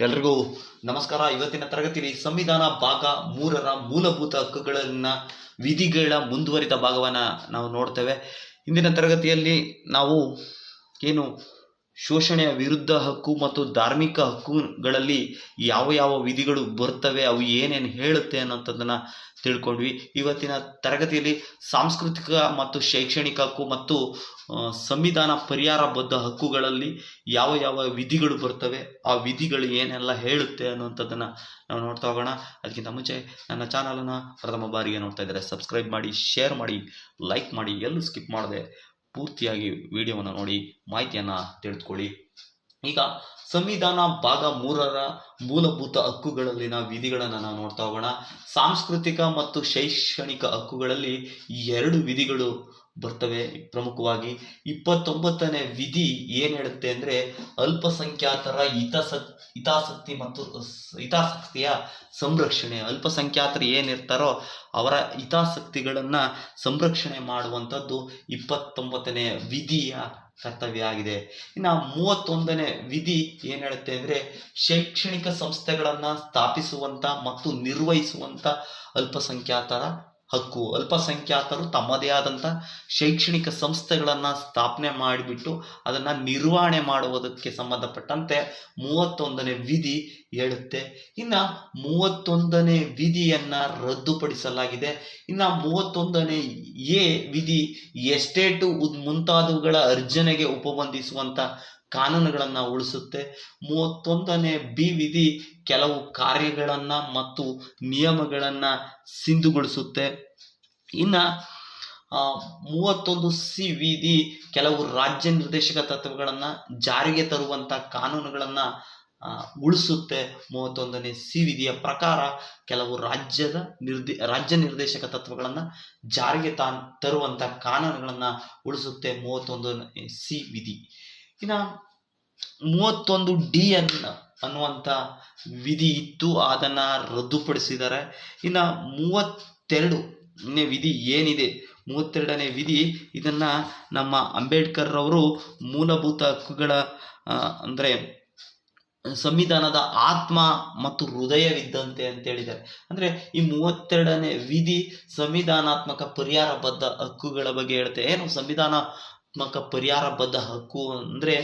ಎಲ್ರಿಗೂ ನಮಸ್ಕಾರ. ಇವತ್ತಿನ ತರಗತಿಯಲ್ಲಿ ಸಂವಿಧಾನ ಭಾಗ ಮೂರರ ಮೂಲಭೂತ ಹಕ್ಕುಗಳನ್ನ, ವಿಧಿಗಳ ಮುಂದುವರಿದ ಭಾಗವನ್ನ ನಾವು ನೋಡ್ತೇವೆ. ಇಂದಿನ ತರಗತಿಯಲ್ಲಿ ನಾವು ಏನು ಶೋಷಣೆಯ ವಿರುದ್ಧ ಹಕ್ಕು ಮತ್ತು ಧಾರ್ಮಿಕ ಹಕ್ಕುಗಳಲ್ಲಿ ಯಾವ ಯಾವ ವಿಧಿಗಳು ಬರ್ತವೆ, ಅವು ಏನೇನು ಹೇಳುತ್ತೆ ಅನ್ನೋಂಥದ್ದನ್ನು ತಿಳ್ಕೊಂಡ್ವಿ. ಇವತ್ತಿನ ತರಗತಿಯಲ್ಲಿ ಸಾಂಸ್ಕೃತಿಕ ಮತ್ತು ಶೈಕ್ಷಣಿಕ ಹಕ್ಕು ಮತ್ತು ಸಂವಿಧಾನ ಸಂವಿಧಾನ ಪರಿಹಾರಬದ್ಧ ಹಕ್ಕುಗಳಲ್ಲಿ ಯಾವ ಯಾವ ವಿಧಿಗಳು ಬರ್ತವೆ, ಆ ವಿಧಿಗಳು ಏನೆಲ್ಲ ಹೇಳುತ್ತೆ ಅನ್ನುವಂಥದ್ದನ್ನು ನಾವು ನೋಡ್ತಾ ಹೋಗೋಣ. ಅದಕ್ಕಿಂತ ಮುಂಚೆ ನನ್ನ ಚಾನಲನ್ನು ಪ್ರಥಮ ಬಾರಿಗೆ ನೋಡ್ತಾ ಇದ್ದಾರೆ ಸಬ್ಸ್ಕ್ರೈಬ್ ಮಾಡಿ, ಶೇರ್ ಮಾಡಿ, ಲೈಕ್ ಮಾಡಿ, ಎಲ್ಲೂ ಸ್ಕಿಪ್ ಮಾಡದೆ ಪೂರ್ತಿಯಾಗಿ ವಿಡಿಯೋವನ್ನು ನೋಡಿ ಮಾಹಿತಿಯನ್ನು ತಿಳಿದುಕೊಳ್ಳಿ. ಈಗ ಸಂವಿಧಾನ ಭಾಗ ಮೂರರ ಮೂಲಭೂತ ಹಕ್ಕುಗಳಲ್ಲಿನ ವಿಧಿಗಳನ್ನು ನಾವು ನೋಡ್ತಾ ಹೋಗೋಣ. ಸಾಂಸ್ಕೃತಿಕ ಮತ್ತು ಶೈಕ್ಷಣಿಕ ಹಕ್ಕುಗಳಲ್ಲಿ ಎರಡು ವಿಧಿಗಳು ಬರ್ತವೆ ಪ್ರಮುಖವಾಗಿ. ಇಪ್ಪತ್ತೊಂಬತ್ತನೇ ವಿಧಿ ಏನ್ ಹೇಳುತ್ತೆ ಅಂದ್ರೆ ಅಲ್ಪಸಂಖ್ಯಾತರ ಹಿತಾಸಕ್, ಹಿತಾಸಕ್ತಿ ಮತ್ತು ಹಿತಾಸಕ್ತಿಯ ಸಂರಕ್ಷಣೆ. ಅಲ್ಪಸಂಖ್ಯಾತರು ಏನಿರ್ತಾರೋ ಅವರ ಹಿತಾಸಕ್ತಿಗಳನ್ನ ಸಂರಕ್ಷಣೆ ಮಾಡುವಂಥದ್ದು ಇಪ್ಪತ್ತೊಂಬತ್ತನೇ ವಿಧಿಯ ಕರ್ತವ್ಯ ಆಗಿದೆ. ಇನ್ನು ಮೂವತ್ತೊಂದನೇ ವಿಧಿ ಏನ್ ಹೇಳುತ್ತೆ ಅಂದ್ರೆ ಶೈಕ್ಷಣಿಕ ಸಂಸ್ಥೆಗಳನ್ನ ಸ್ಥಾಪಿಸುವಂತ ಮತ್ತು ನಿರ್ವಹಿಸುವಂತ ಅಲ್ಪಸಂಖ್ಯಾತರ ಹಕ್ಕು. ಅಲ್ಪಸಂಖ್ಯಾತರು ತಮ್ಮದೇ ಆದಂಥ ಶೈಕ್ಷಣಿಕ ಸಂಸ್ಥೆಗಳನ್ನು ಸ್ಥಾಪನೆ ಮಾಡಿಬಿಟ್ಟು ಅದನ್ನು ನಿರ್ವಹಣೆ ಮಾಡುವುದಕ್ಕೆ ಸಂಬಂಧಪಟ್ಟಂತೆ ಮೂವತ್ತೊಂದನೇ ವಿಧಿ ಹೇಳುತ್ತೆ. ಇನ್ನು ಮೂವತ್ತೊಂದನೇ ವಿಧಿಯನ್ನು ರದ್ದುಪಡಿಸಲಾಗಿದೆ. ಇನ್ನು ಮೂವತ್ತೊಂದನೇ ಎ ವಿಧಿ ಎಸ್ಟೇಟು ಮುಂತಾದವುಗಳ ಅರ್ಜನೆಗೆ ಉಪಬಂಧಿಸುವಂತ ಕಾನೂನುಗಳನ್ನು ಉಳಿಸುತ್ತೆ. ಮೂವತ್ತೊಂದನೇ ಬಿ ವಿಧಿ ಕೆಲವು ಕಾರ್ಯಗಳನ್ನು ಮತ್ತು ನಿಯಮಗಳನ್ನು ಸಿಂಧುಗೊಳಿಸುತ್ತೆ. ಇನ್ನ ಮೂವತ್ತೊಂದು ಸಿ ವಿಧಿ ಕೆಲವು ರಾಜ್ಯ ನಿರ್ದೇಶಕ ತತ್ವಗಳನ್ನು ಜಾರಿಗೆ ತರುವಂತ ಕಾನೂನುಗಳನ್ನು ಉಳಿಸುತ್ತೆ ಮೂವತ್ತೊಂದನೇ ಸಿ ವಿಧಿಯ ಪ್ರಕಾರ. ಕೆಲವು ರಾಜ್ಯದ ನಿರ್ದೇ, ರಾಜ್ಯ ನಿರ್ದೇಶಕ ತತ್ವಗಳನ್ನು ಜಾರಿಗೆ ತಾನ್ ತರುವಂತ ಕಾನೂನುಗಳನ್ನು ಉಳಿಸುತ್ತೆ ಮೂವತ್ತೊಂದನೇ ಸಿ ವಿಧಿ ಇನ್ನ ಮೂವತ್ತೊಂದು ಡಿ ಎನ್ ಅನ್ನುವಂಥ ವಿಧಿ ಇತ್ತು ಅದನ್ನ ರದ್ದುಪಡಿಸಿದ್ದಾರೆ. ಇನ್ನ ಮೂವತ್ತೆರಡನೇ ವಿಧಿ ಏನಿದೆ? ಮೂವತ್ತೆರಡನೇ ವಿಧಿ, ಇದನ್ನ ನಮ್ಮ ಅಂಬೇಡ್ಕರ್ ಅವರು ಮೂಲಭೂತ ಹಕ್ಕುಗಳ ಅಂದ್ರೆ ಸಂವಿಧಾನದ ಆತ್ಮ ಮತ್ತು ಹೃದಯವಿದ್ದಂತೆ ಅಂತ ಹೇಳಿದ್ದಾರೆ. ಅಂದ್ರೆ ಈ ಮೂವತ್ತೆರಡನೇ ವಿಧಿ ಸಂವಿಧಾನಾತ್ಮಕ ಪರಿಹಾರಬದ್ಧ ಹಕ್ಕುಗಳ ಬಗ್ಗೆ ಹೇಳುತ್ತೆ ಏನು ಸಂವಿಧಾನಾತ್ಮಕ ಪರಿಹಾರಬದ್ಧ ಹಕ್ಕು ಅಂದ್ರೆ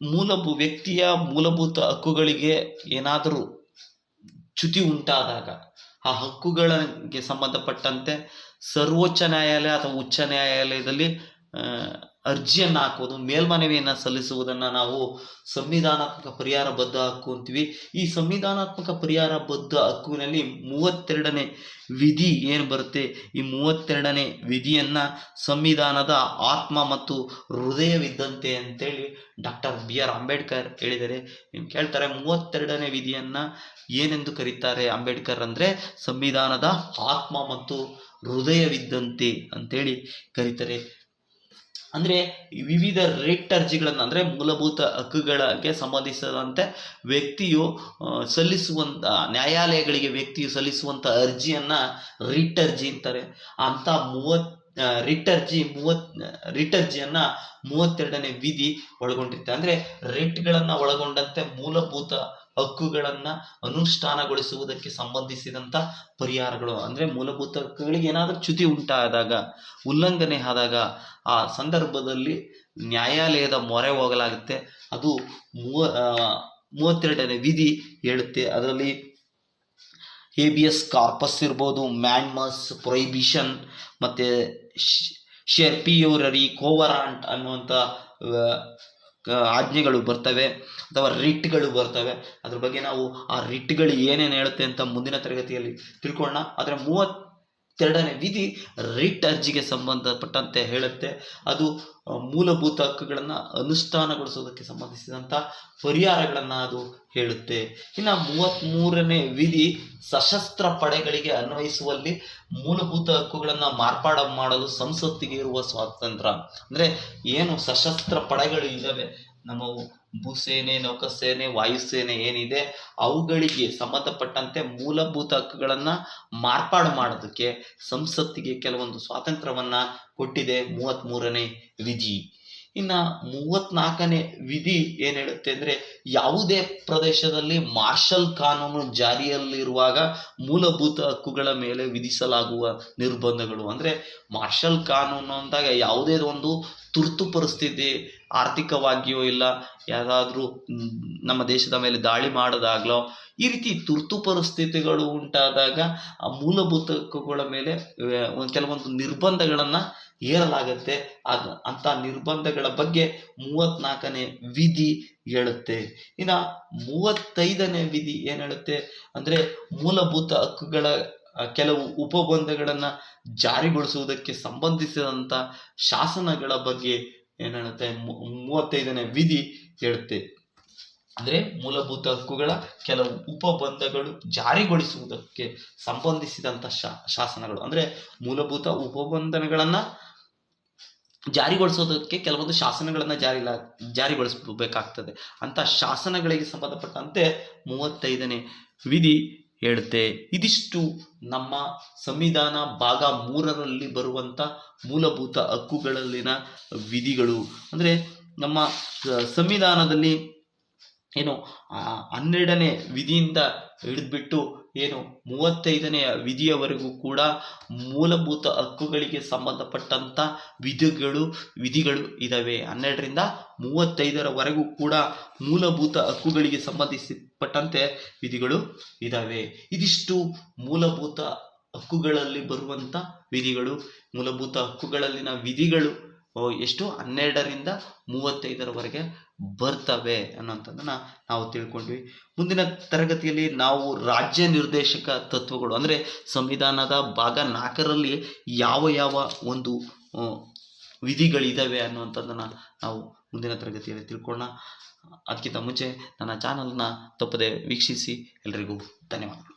ಮೂಲಭೂ ವ್ಯಕ್ತಿಯ ಮೂಲಭೂತ ಹಕ್ಕುಗಳಿಗೆ ಏನಾದರೂ ಚ್ಯುತಿ ಉಂಟಾದಾಗ ಆ ಹಕ್ಕುಗಳಿಗೆ ಸಂಬಂಧಪಟ್ಟಂತೆ ಸರ್ವೋಚ್ಚ ನ್ಯಾಯಾಲಯ ಅಥವಾ ಉಚ್ಚ ನ್ಯಾಯಾಲಯದಲ್ಲಿ ಅರ್ಜಿಯನ್ನು ಹಾಕುವುದು, ಮೇಲ್ಮನವಿಯನ್ನು ಸಲ್ಲಿಸುವುದನ್ನು ನಾವು ಸಂವಿಧಾನಾತ್ಮಕ ಪರಿಹಾರ ಬದ್ಧ ಹಕ್ಕು ಅಂತೀವಿ ಈ ಸಂವಿಧಾನಾತ್ಮಕ ಪರಿಹಾರ ಬದ್ಧ ಹಕ್ಕುವಿನಲ್ಲಿ ಮೂವತ್ತೆರಡನೇ ವಿಧಿ ಏನು ಬರುತ್ತೆ? ಈ ಮೂವತ್ತೆರಡನೇ ವಿಧಿಯನ್ನು ಸಂವಿಧಾನದ ಆತ್ಮ ಮತ್ತು ಹೃದಯವಿದ್ದಂತೆ ಅಂತೇಳಿ ಡಾಕ್ಟರ್ ಬಿ ಆರ್ ಅಂಬೇಡ್ಕರ್ ಹೇಳಿದ್ದಾರೆ. ನೀವು ಕೇಳ್ತಾರೆ, ಮೂವತ್ತೆರಡನೇ ವಿಧಿಯನ್ನು ಏನೆಂದು ಕರೀತಾರೆ ಅಂಬೇಡ್ಕರ್ ಅಂದರೆ ಸಂವಿಧಾನದ ಆತ್ಮ ಮತ್ತು ಹೃದಯವಿದ್ದಂತೆ ಅಂತೇಳಿ ಕರೀತಾರೆ. ಅಂದ್ರೆ ವಿವಿಧ ರಿಟ್ ಅರ್ಜಿಗಳನ್ನು, ಅಂದರೆ ಮೂಲಭೂತ ಹಕ್ಕುಗಳಿಗೆ ಸಂಬಂಧಿಸಿದಂತೆ ವ್ಯಕ್ತಿಯು ಸಲ್ಲಿಸುವಂಥ ನ್ಯಾಯಾಲಯಗಳಿಗೆ ವ್ಯಕ್ತಿಯು ಸಲ್ಲಿಸುವಂಥ ಅರ್ಜಿಯನ್ನು ರಿಟ್ ಅರ್ಜಿ ಅಂತಾರೆ. ಅಂಥ ಮೂವತ್ ರಿಟರ್ಜಿ ಮೂವತ್, ರಿಟ್ ಅರ್ಜಿಯನ್ನ ಮೂವತ್ತೆರಡನೇ ವಿಧಿ ಒಳಗೊಂಡಿರುತ್ತೆ. ಅಂದರೆ ರಿಟ್ಗಳನ್ನು ಒಳಗೊಂಡಂತೆ ಮೂಲಭೂತ ಹಕ್ಕುಗಳನ್ನ ಅನುಷ್ಠಾನಗೊಳಿಸುವುದಕ್ಕೆ ಸಂಬಂಧಿಸಿದಂತ ಪರಿಹಾರಗಳು ಅಂದ್ರೆ ಮೂಲಭೂತ ಹಕ್ಕುಗಳಿಗೆ ಏನಾದರೂ ಚ್ಯುತಿ ಉಂಟಾದಾಗ, ಉಲ್ಲಂಘನೆ ಆದಾಗ ಆ ಸಂದರ್ಭದಲ್ಲಿ ನ್ಯಾಯಾಲಯದ ಮೊರೆ ಹೋಗಲಾಗುತ್ತೆ. ಅದು ಮೂವ ಮೂವತ್ತೆರಡನೇ ವಿಧಿ ಹೇಳುತ್ತೆ. ಅದರಲ್ಲಿ ಹೇಬಿಯಸ್ ಕಾರ್ಪಸ್ ಇರ್ಬೋದು, ಮ್ಯಾನ್ಮಸ್ ಪ್ರೊಹಿಬಿಷನ್, ಮತ್ತು ಶೆರ್ಪಿಯೋರರಿ ಕೋವರಾಂಟ್ ಅನ್ನುವಂಥ ಆಜ್ಞೆಗಳು ಬರ್ತವೆ ಅಥವಾ ರಿಟ್ಗಳು ಬರ್ತವೆ. ಅದ್ರ ಬಗ್ಗೆ ನಾವು ಆ ರಿಟ್ಗಳು ಏನೇನು ಹೇಳುತ್ತೆ ಅಂತ ಮುಂದಿನ ತರಗತಿಯಲ್ಲಿ ತಿಳ್ಕೊಳ್ಳೋಣ. ಆದರೆ ಮೂವತ್ತೆರಡನೇ ವಿಧಿ ರಿಟ್ ಅರ್ಜಿಗೆ ಸಂಬಂಧಪಟ್ಟಂತೆ ಹೇಳುತ್ತೆ. ಅದು ಮೂಲಭೂತ ಹಕ್ಕುಗಳನ್ನು ಅನುಷ್ಠಾನಗೊಳಿಸೋದಕ್ಕೆ ಸಂಬಂಧಿಸಿದಂಥ ಪರಿಹಾರಗಳನ್ನು ಅದು ಹೇಳುತ್ತೆ. ಇನ್ನು ಮೂವತ್ತ್ಮೂರನೇ ವಿಧಿ ಸಶಸ್ತ್ರ ಪಡೆಗಳಿಗೆ ಅನ್ವಯಿಸುವಲ್ಲಿ ಮೂಲಭೂತ ಹಕ್ಕುಗಳನ್ನು ಮಾರ್ಪಾಡ ಮಾಡಲು ಸಂಸತ್ತಿಗೆ ಇರುವ ಸ್ವಾತಂತ್ರ್ಯ. ಅಂದರೆ ಏನು ಸಶಸ್ತ್ರ ಪಡೆಗಳು ಇದ್ದಾವೆ ನಮ್ಮ ಭೂಸೇನೆ, ನೌಕಾಸೇನೆ, ವಾಯುಸೇನೆ ಏನಿದೆ ಅವುಗಳಿಗೆ ಸಂಬಂಧಪಟ್ಟಂತೆ ಮೂಲಭೂತ ಹಕ್ಕುಗಳನ್ನು ಮಾರ್ಪಾಡು ಮಾಡೋದಕ್ಕೆ ಸಂಸತ್ತಿಗೆ ಕೆಲವೊಂದು ಸ್ವಾತಂತ್ರ್ಯವನ್ನ ಕೊಟ್ಟಿದೆ ಮೂವತ್ತ್ಮೂರನೇ ವಿಧಿ. ಇನ್ನು ಮೂವತ್ನಾಲ್ಕನೇ ವಿಧಿ ಏನು ಹೇಳುತ್ತೆ ಅಂದ್ರೆ ಯಾವುದೇ ಪ್ರದೇಶದಲ್ಲಿ ಮಾರ್ಷಲ್ ಕಾನೂನು ಜಾರಿಯಲ್ಲಿರುವಾಗ ಮೂಲಭೂತ ಹಕ್ಕುಗಳ ಮೇಲೆ ವಿಧಿಸಲಾಗುವ ನಿರ್ಬಂಧಗಳು. ಅಂದ್ರೆ ಮಾರ್ಷಲ್ ಕಾನೂನು ಅಂದಾಗ ಯಾವುದೇ ಒಂದು ತುರ್ತು ಪರಿಸ್ಥಿತಿ ಆರ್ಥಿಕವಾಗಿಯೋ ಇಲ್ಲ, ಯಾರಾದರೂ ನಮ್ಮ ದೇಶದ ಮೇಲೆ ದಾಳಿ ಮಾಡೋದಾಗ್ಲೋ, ಈ ರೀತಿ ತುರ್ತು ಪರಿಸ್ಥಿತಿಗಳು ಉಂಟಾದಾಗ ಆ ಮೂಲಭೂತ ಹಕ್ಕುಗಳ ಮೇಲೆ ಕೆಲವೊಂದು ನಿರ್ಬಂಧಗಳನ್ನು ಹೇರಲಾಗತ್ತೆ ಅದು ಅಂತ ನಿರ್ಬಂಧಗಳ ಬಗ್ಗೆ ಮೂವತ್ನಾಲ್ಕನೇ ವಿಧಿ ಹೇಳುತ್ತೆ. ಇನ್ನ ಮೂವತ್ತೈದನೇ ವಿಧಿ ಏನ್ ಹೇಳುತ್ತೆ? ಅಂದ್ರೆ ಮೂಲಭೂತ ಹಕ್ಕುಗಳ ಕೆಲವು ಉಪಬಂಧಗಳನ್ನು ಜಾರಿಗೊಳಿಸುವುದಕ್ಕೆ ಸಂಬಂಧಿಸಿದಂತ ಶಾಸನಗಳ ಬಗ್ಗೆ ಏನ್ ಹೇಳುತ್ತೆ? ಮೂವತ್ತೈದನೇ ವಿಧಿ ಹೇಳುತ್ತೆ. ಅಂದ್ರೆ ಮೂಲಭೂತ ಹಕ್ಕುಗಳ ಕೆಲವು ಉಪಬಂಧಗಳು ಜಾರಿಗೊಳಿಸುವುದಕ್ಕೆ ಸಂಬಂಧಿಸಿದಂತ ಶಾಸನಗಳು. ಅಂದ್ರೆ ಮೂಲಭೂತ ಉಪಬಂಧನಗಳನ್ನು ಜಾರಿಗೊಳಿಸೋದಕ್ಕೆ ಕೆಲವೊಂದು ಶಾಸನಗಳನ್ನು ಜಾರಿ ಜಾರಿಗೊಳಿಸಬೇಕಾಗ್ತದೆ. ಅಂಥ ಶಾಸನಗಳಿಗೆ ಸಂಬಂಧಪಟ್ಟಂತೆ ಮೂವತ್ತೈದನೇ ವಿಧಿ ಹೇಳುತ್ತೆ. ಇದಿಷ್ಟು ನಮ್ಮ ಸಂವಿಧಾನ ಭಾಗ ಮೂರರಲ್ಲಿ ಬರುವಂಥ ಮೂಲಭೂತ ಹಕ್ಕುಗಳಲ್ಲಿನ ವಿಧಿಗಳು. ಅಂದರೆ ನಮ್ಮ ಸಂವಿಧಾನದಲ್ಲಿ ಏನು ಹನ್ನೆರಡನೇ ವಿಧಿಯಿಂದ ಹಿಡಿದ್ಬಿಟ್ಟು ಏನು ಮೂವತ್ತೈದನೆಯ ವಿಧಿಯವರೆಗೂ ಕೂಡ ಮೂಲಭೂತ ಹಕ್ಕುಗಳಿಗೆ ಸಂಬಂಧಪಟ್ಟಂಥ ವಿಧಿಗಳು ವಿಧಿಗಳು ಇದ್ದಾವೆ ಹನ್ನೆರಡರಿಂದ ಮೂವತ್ತೈದರವರೆಗೂ ಕೂಡ ಮೂಲಭೂತ ಹಕ್ಕುಗಳಿಗೆ ಸಂಬಂಧಿಸಿಪಟ್ಟಂತೆ ವಿಧಿಗಳು ಇದ್ದಾವೆ ಇದಿಷ್ಟು ಮೂಲಭೂತ ಹಕ್ಕುಗಳಲ್ಲಿ ಬರುವಂಥ ವಿಧಿಗಳು, ಮೂಲಭೂತ ಹಕ್ಕುಗಳಲ್ಲಿನ ವಿಧಿಗಳು ಎಷ್ಟು ಹನ್ನೆರಡರಿಂದ ಮೂವತ್ತೈದರವರೆಗೆ ಬರ್ತವೆ ಅನ್ನೋಂಥದ್ದನ್ನ ನಾವು ತಿಳ್ಕೊಂಡ್ವಿ. ಮುಂದಿನ ತರಗತಿಯಲ್ಲಿ ನಾವು ರಾಜ್ಯ ನಿರ್ದೇಶಕ ತತ್ವಗಳು, ಅಂದರೆ ಸಂವಿಧಾನದ ಭಾಗ ನಾಲ್ಕರಲ್ಲಿ ಯಾವ ಯಾವ ಒಂದು ವಿಧಿಗಳಿದ್ದಾವೆ ಅನ್ನುವಂಥದ್ದನ್ನು ನಾವು ಮುಂದಿನ ತರಗತಿಯಲ್ಲಿ ತಿಳ್ಕೊಳ್ಳೋಣ. ಅದಕ್ಕಿಂತ ಮುಂಚೆ ನನ್ನ ಚಾನಲ್ನ ತಪ್ಪದೆ ವೀಕ್ಷಿಸಿ ಎಲ್ಲರಿಗೂ ಧನ್ಯವಾದಗಳು.